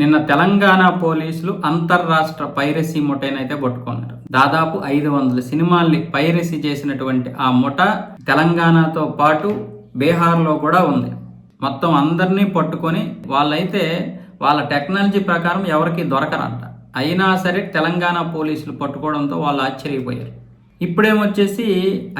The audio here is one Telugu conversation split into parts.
నిన్న తెలంగాణ పోలీసులు అంతర్రాష్ట్ర పైరసీ ముఠానైతే పట్టుకున్నారు. దాదాపు ఐదు వందల సినిమాల్ని పైరసీ చేసినటువంటి ఆ ముఠ తెలంగాణతో పాటు బీహార్లో కూడా ఉంది. మొత్తం అందరినీ పట్టుకొని వాళ్ళైతే వాళ్ళ టెక్నాలజీ ప్రకారం ఎవరికి దొరకరంట. అయినా సరే తెలంగాణ పోలీసులు పట్టుకోవడంతో వాళ్ళు ఆశ్చర్యపోయారు. ఇప్పుడేమొచ్చేసి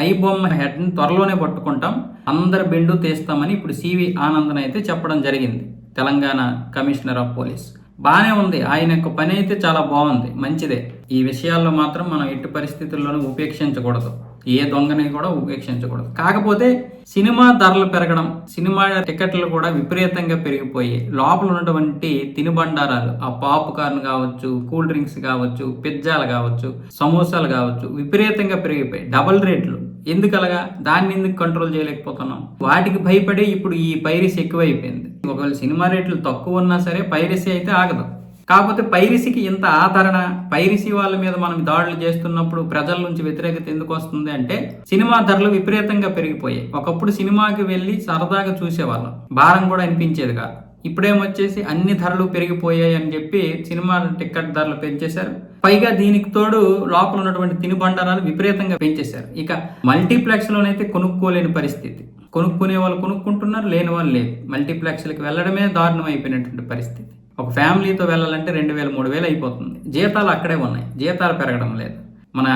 ఐ బొమ్మ హెడ్ని త్వరలోనే పట్టుకుంటాం. అందరి బెండు తీస్తామని ఇప్పుడు సివి ఆనందన్ అయితే చెప్పడం జరిగింది. Telangana commissioner of police. బాగానే ఉంది. ఆయన యొక్క పని అయితే చాలా బాగుంది. మంచిదే. ఈ విషయాల్లో మాత్రం మనం ఎట్టి పరిస్థితుల్లోనూ ఉపేక్షించకూడదు. ఏ దొంగని కూడా ఉపేక్షించకూడదు. కాకపోతే సినిమా ధరలు పెరగడం సినిమా టికెట్లు కూడా విపరీతంగా పెరిగిపోయి లోపల ఉన్నటువంటి తినుబండారాలు ఆ పాప్కార్న్ కావచ్చు కూల్ డ్రింక్స్ కావచ్చు పిజ్జాలు కావచ్చు సమోసాలు కావచ్చు విపరీతంగా పెరిగిపోయి డబల్ రేట్లు. ఎందుకలగా? దాన్ని ఎందుకు కంట్రోల్ చేయలేకపోతున్నాం? వాటికి భయపడి ఇప్పుడు ఈ పైరసీ ఎక్కువైపోయింది. ఒకవేళ సినిమా రేట్లు తక్కువ ఉన్నా సరే పైరసీ అయితే ఆగదు. కాకపోతే పైరసీకి ఇంత ఆదరణ పైరసీ వాళ్ళ మీద మనం దాడులు చేస్తున్నప్పుడు ప్రజల నుంచి వ్యతిరేకత ఎందుకు వస్తుంది అంటే సినిమా ధరలు విపరీతంగా పెరిగిపోయాయి. ఒకప్పుడు సినిమాకి వెళ్ళి సరదాగా చూసేవాళ్ళం. భారం కూడా అనిపించేది కాదు. ఇప్పుడేమొచ్చేసి అన్ని ధరలు పెరిగిపోయాయి అని చెప్పి సినిమా టికెట్ ధరలు పెంచేశారు. పైగా దీనికి తోడు లోపల ఉన్నటువంటి తినుబండారాలు విపరీతంగా పెంచేశారు. ఇక మల్టీప్లెక్స్ లోనైతే కొనుక్కోలేని పరిస్థితి. కొనుక్కునే వాళ్ళు కొనుక్కుంటున్నారు లేని వాళ్ళు లేదు మల్టీప్లెక్స్లకు వెళ్ళడమే దారుణం అయిపోయినటువంటి పరిస్థితి. ఒక ఫ్యామిలీతో వెళ్ళాలంటే రెండు వేలు మూడు వేలు అయిపోతుంది. జీతాలు అక్కడే ఉన్నాయి. జీతాలు పెరగడం లేదు. మన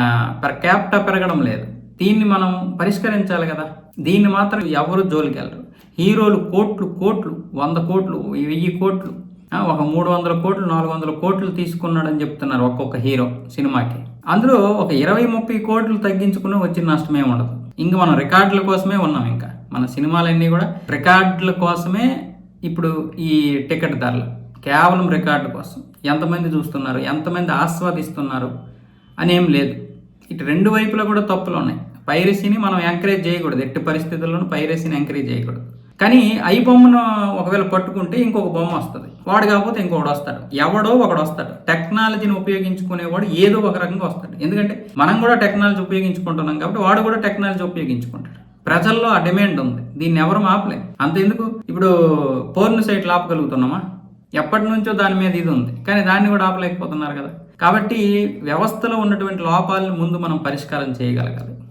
పర్ క్యాప్టా పెరగడం లేదు. దీన్ని మనం పరిష్కరించాలి కదా. దీన్ని మాత్రం ఎవరు జోలికి వెళ్ళరు హీరోలు కోట్లు కోట్లు వంద కోట్లు వెయ్యి కోట్లు ఒక మూడు వందల కోట్లు నాలుగు వందల కోట్లు తీసుకున్నాడని చెప్తున్నారు ఒక్కొక్క హీరో సినిమాకి. అందులో ఒక ఇరవై ముప్పై కోట్లు తగ్గించుకుని వచ్చిన నష్టమే ఉండదు. ఇంక మనం రికార్డుల కోసమే ఉన్నాం ఇంకా. మన సినిమాలన్నీ కూడా రికార్డుల కోసమే ఇప్పుడు ఈ టికెట్ ధరలు. కేవలం రికార్డు కోసం. ఎంతమంది చూస్తున్నారు? ఎంతమంది ఆస్వాదిస్తున్నారు? అనేం లేదు. ఇటు రెండు వైపులా కూడా తప్పులు ఉన్నాయి. పైరసీని మనం ఎంకరేజ్ చేయకూడదు. ఎట్టి పరిస్థితుల్లోనూ పైరసీని ఎంకరేజ్ చేయకూడదు. కానీ ఐ బొమ్మను ఒకవేళ పట్టుకుంటే ఇంకొక బొమ్మ వస్తుంది. వాడు కాకపోతే ఇంకొకడు వస్తాడు. ఎవడో ఒకడు వస్తాడు. టెక్నాలజీని ఉపయోగించుకునేవాడు ఏదో ఒక రకంగా వస్తాడు. ఎందుకంటే మనం కూడా టెక్నాలజీ ఉపయోగించుకుంటున్నాం కాబట్టి వాడు కూడా టెక్నాలజీ ఉపయోగించుకుంటాడు. ప్రజల్లో ఆ డిమాండ్ ఉంది. దీన్ని ఎవరు ఆపలేం అంతెందుకు? ఇప్పుడు పోర్న్ సైట్లు ఆపగలుగుతున్నామా ఎప్పటి నుంచో దాని మీద ఇది ఉంది. కానీ దాన్ని కూడా ఆపలేకపోతున్నారు కదా. కాబట్టి వ్యవస్థలో ఉన్నటువంటి లోపాలను ముందు మనం పరిష్కారం చేయగలగాలి.